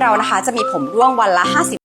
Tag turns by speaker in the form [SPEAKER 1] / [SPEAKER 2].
[SPEAKER 1] เรานะคะจะมีผมร่วงวันละ50